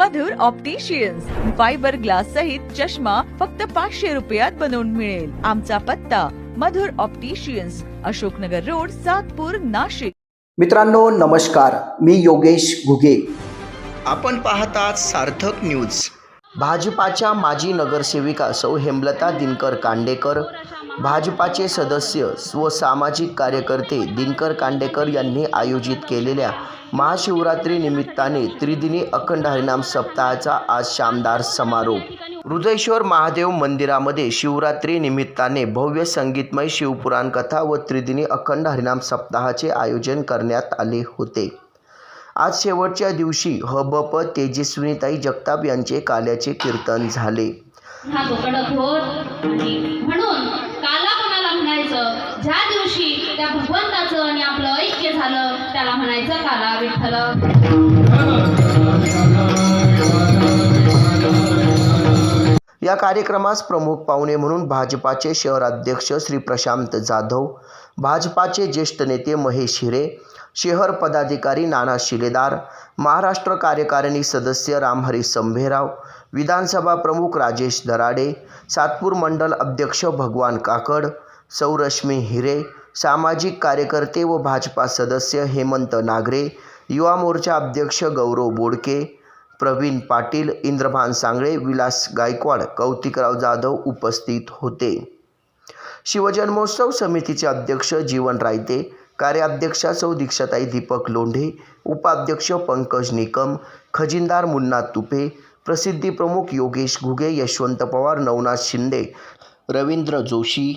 मधुर opticians fibre glass सहित चष्मा फक्त पाचशे रुपयात बनवून मिळेल. आमचा पत्ता मधुर ऑप्टिशियन्स अशोकनगर रोड सातपूर नाशिक. मित्रांनो नमस्कार. मी योगेश घुगे. आपण पाहतात सार्थक न्यूज भाजपाच्या माजी नगरसेविका सौ हेमलता दिनकर कांडेकर भाजपाचे सदस्य व सामाजिक कार्यकर्ते दिनकर कांडेकर यांनी आयोजित केलेल्या महाशिवरात्री निमित्ताने त्रिदिनी अखंड हरिनाम सप्ताहाचा आज शानदार समारोप. हृदयेश्वर महादेव मंदिरामध्ये शिवरात्री निमित्ताने भव्य संगीतमय शिवपुराण कथा व त्रिदिनी अखंड हरिनाम सप्ताहाचे आयोजन करण्यात आले होते. आज शेवटच्या दिवशी हबप तेजस्विनीताई जगताप यांचे काल्याचे कीर्तन झाले. म्हणून काला कोणाला म्हणायचं? ज्या दिवशी त्या भगवंताचं आणि आपलं झालं त्याला म्हणायचं काला विठ्ठल. या कार्यक्रमास प्रमुख पाहुणे म्हणून भाजपाचे शहराध्यक्ष श्री प्रशांत जाधव भाजपाचे ज्येष्ठ नेते महेश हिरे शहर पदाधिकारी नाना शिलेदार महाराष्ट्र कार्यकारिणी सदस्य रामहरी संभेराव विधानसभा प्रमुख राजेश दराडे सातपूर मंडल अध्यक्ष भगवान काकड सौरश्मी हिरे सामाजिक कार्यकर्ते व भाजपा सदस्य हेमंत नागरे युवा मोर्चा अध्यक्ष गौरव बोडके प्रवीण पाटील इंद्रभान सांगळे विलास गायकवाड कौतिकराव जाधव उपस्थित होते. शिवजन्मोत्सव समितीचे अध्यक्ष जीवन रायते कार्याध्यक्षा सौ दीक्षाताई दीपक लोंढे उपाध्यक्ष पंकज निकम खजिनदार मुन्ना तुपे प्रसिद्धी प्रमुख योगेश घुगे यशवंत पवार नवनाथ शिंदे रवींद्र जोशी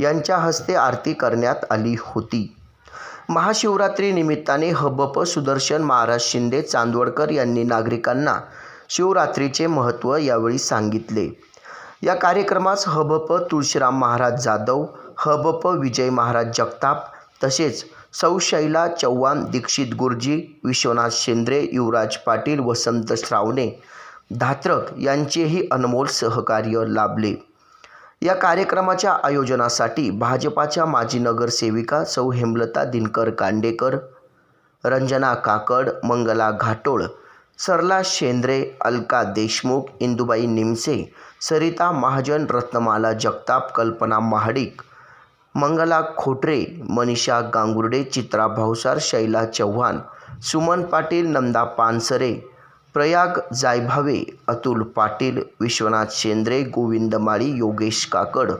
यांच्या हस्ते आरती करण्यात आली होती. महाशिवरात्री निमित्ताने हबप सुदर्शन महाराज शिंदे चांदवडकर यांनी नागरिकांना शिवरात्रीचे महत्त्व यावेळी सांगितले. या कार्यक्रमास हबप तुळशीराम महाराज जाधव हबप विजय महाराज जगताप तसेच सौशैला चव्हाण दीक्षित गुरुजी विश्वनाथ शेंद्रे युवराज पाटील वसंत श्रावणे धात्रक यांचेही अनमोल सहकार्य लाभले. या कार्यक्रमाच्या आयोजनासाठी भाजपाच्या माजी नगरसेविका सौ हेमलता दिनकर कांडेकर रंजना काकड मंगला घाटोळ सरला शेंद्रे अलका देशमुख इंदुबाई निमसे सरिता महाजन रत्नमाला जगताप कल्पना महाडिक मंगला खोटरे मनीषा गांगुर्डे चित्रा भावसार शैला चव्हाण सुमन पाटील नंदा पानसरे प्रयाग जायभावे अतुल पाटील विश्वनाथ शेंद्रे गोविंद माळी योगेश काकड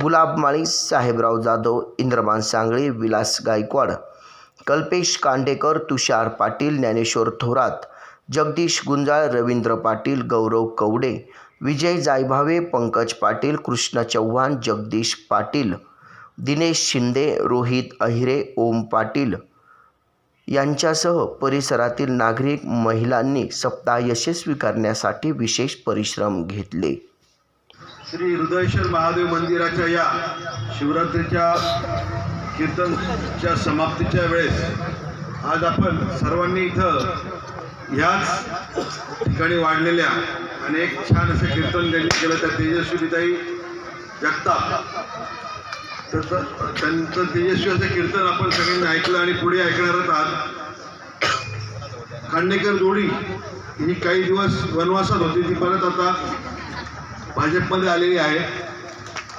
गुलाब माळी साहेबराव जाधव इंद्रमान सांगळे विलास गायकवाड कल्पेश कांडेकर तुषार पाटील ज्ञानेश्वर थोरात जगदीश गुंजाळ रवींद्र पाटील गौरव कवडे विजय जायभावे पंकज पाटील कृष्ण चव्हाण जगदीश पाटील दिनेश शिंदे रोहित अहिरे ओम पाटील यांच्यासह परिसरातील नागरिक महिलांनी सप्ताह यशस्वी करण्यासाठी विशेष परिश्रम घेतले. श्री हृदयेश्वर महादेव मंदिराच्या या शिवरात्रीच्या कीर्तनच्या समाप्तीच्या वेळेस आज आपण सर्वांनी इथं ह्याच ठिकाणी वाढलेल्या आणि एक छान असं कीर्तन त्यांनी केलं. त्या तेजस्वीताई जगताप तर त्यांचं तेजस्वी असं कीर्तन आपण सगळ्यांनी ऐकलं आणि पुढे ऐकणारच आहात. खांडेकर जोडी ही काही दिवस वनवासात होती ती परत आता भाजपमध्ये आलेली आहे.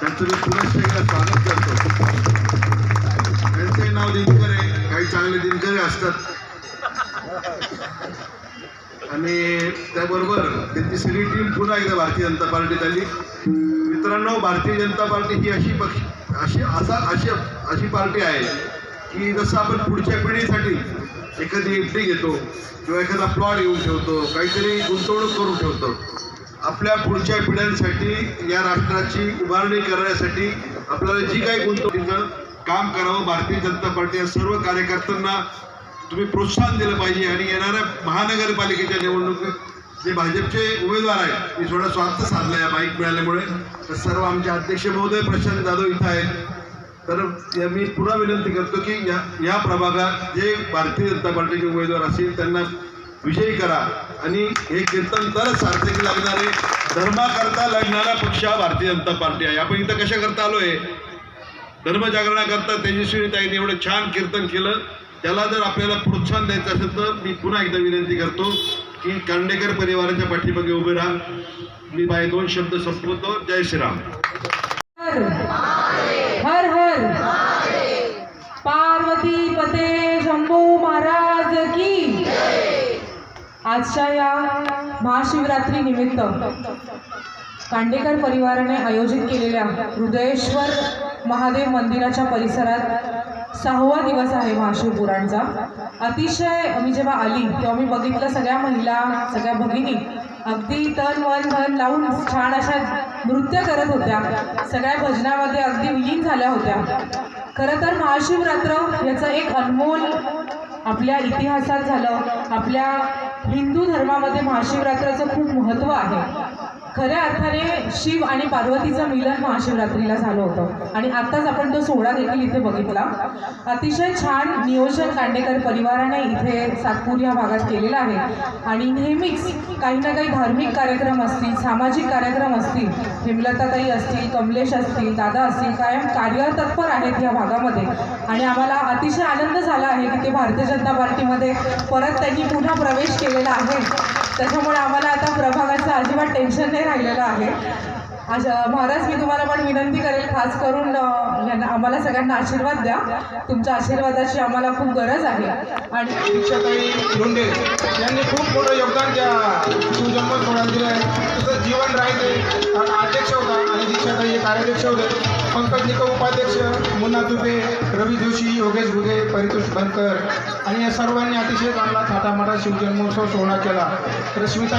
त्यांचं मी पुनश्च एकदा स्वागत करतो. त्यांचे नाव दिनकर आहे काही चांगले दिनकरे असतात. आणि त्याबरोबर त्यांची सगळी टीम पुन्हा एकदा भारतीय जनता पार्टीत आली. मित्रांनो भारतीय जनता पार्टी ही अशी पक्ष अशी असा अशी अशी पार्टी आहे की जसं आपण पुढच्या पिढीसाठी एखादी एफ घेतो किंवा एखादा प्लॉट घेऊन ठेवतो काहीतरी गुंतवणूक करून ठेवतो. आपल्या पुढच्या पिढ्यांसाठी या राष्ट्राची उभारणी करण्यासाठी आपल्याला जी काही गुंतवणुकीचं काम करावं भारतीय जनता पार्टी या सर्व कार्यकर्त्यांना तुम्ही प्रोत्साहन दिलं पाहिजे आणि येणाऱ्या महानगरपालिकेच्या निवडणुकीत जे भाजपचे उमेदवार आहेत मी थोडा स्वार्थ साधला या बाईक मिळाल्यामुळे. तर सर्व आमचे अध्यक्ष महोदय प्रशांत जाधव इथं आहेत. तर या- मी पुन्हा विनंती करतो की या या प्रभागात जे भारतीय जनता पार्टीचे उमेदवार असतील त्यांना विजयी करा. आणि हे कीर्तन तरच सार्थकी लागणारे धर्माकरता लढणारा पक्ष हा भारतीय जनता पार्टी आहे. आपण इथं कशा करता आलोय? धर्मजागरणाकरता तेजस्वीताईने एवढं छान कीर्तन केलं. त्याला जर आपल्याला प्रोत्साहन द्यायचं असेल तर मी पुन्हा एकदा विनंती करतो. की कांडेकर परिवाराच्या पाठीमागे उभे राहा. मी बाय दोन शब्द संपवतो. जय श्रीराम. हर हर पार्वती पते शंभू महाराज की आजच्या या महाशिवरात्री निमित्त कांडेकर परिवाराने आयोजित केलेल्या हृदयेश्वर महादेव मंदिराच्या परिसरात सहावा दिवस आहे महाशिवपुराणचा अतिशय मी जेव्हा आली तेव्हा मी बघितलं सगळ्या महिला सगळ्या भगिनी अगदी तन मन धन लावून छान अशा नृत्य करत होत्या. सगळ्या भजनामध्ये अगदी विलीन झाल्या होत्या. खरं तर महाशिवरात्र याचं एक अनमोल आपल्या इतिहासात झालं. आपल्या हिंदू धर्मामध्ये महाशिवरात्राचं खूप महत्त्व आहे. खऱ्या अर्थाने शिव आणि पार्वतीचं मिलन महाशिवरात्रीला झालं होतं. आणि आत्ताच आपण तो सोहळा देखील इथे बघितला. अतिशय छान नियोजन कांडेकर परिवाराने इथे सातपूर या भागात केलेला आहे. आणि नेहमीच काही ना काही धार्मिक कार्यक्रम असतील सामाजिक कार्यक्रम असतील हेमलताताई असतील कमलेश असतील दादा असतील कायम कार्यतत्पर आहेत या भागामध्ये. आणि आम्हाला अतिशय आनंद झाला आहे की ते भारतीय जनता पार्टीमध्ये परत त्यांनी पुन्हा प्रवेश केलेला आहे. त्याच्यामुळे आम्हाला आता प्रभागाचं अजिबात टेन्शन नाही. राहिलेलं आहे. आज महाराज मी तुम्हाला पण विनंती करेल खास करून यांना आम्हाला सगळ्यांना आशीर्वाद द्या. तुमच्या आशीर्वादाची आम्हाला खूप गरज आहे. आणि शिक्षकाई धोंडे यांनी खूप मोठं योगदान त्या शिवजन्म सोहळ्यात दिलं आहे तसं जीवन राहिले अध्यक्ष होता आणि शिक्षकाई हे कार्याध्यक्ष होते. पंकज निकम उपाध्यक्ष मुन्ना दुबे रवी जोशी योगेश भुगे परितोष बनकर. आणि या सर्वांनी अतिशय चांगला थाटामाटा शिवजन्मोत्सव सोहळा केला. रश्मिता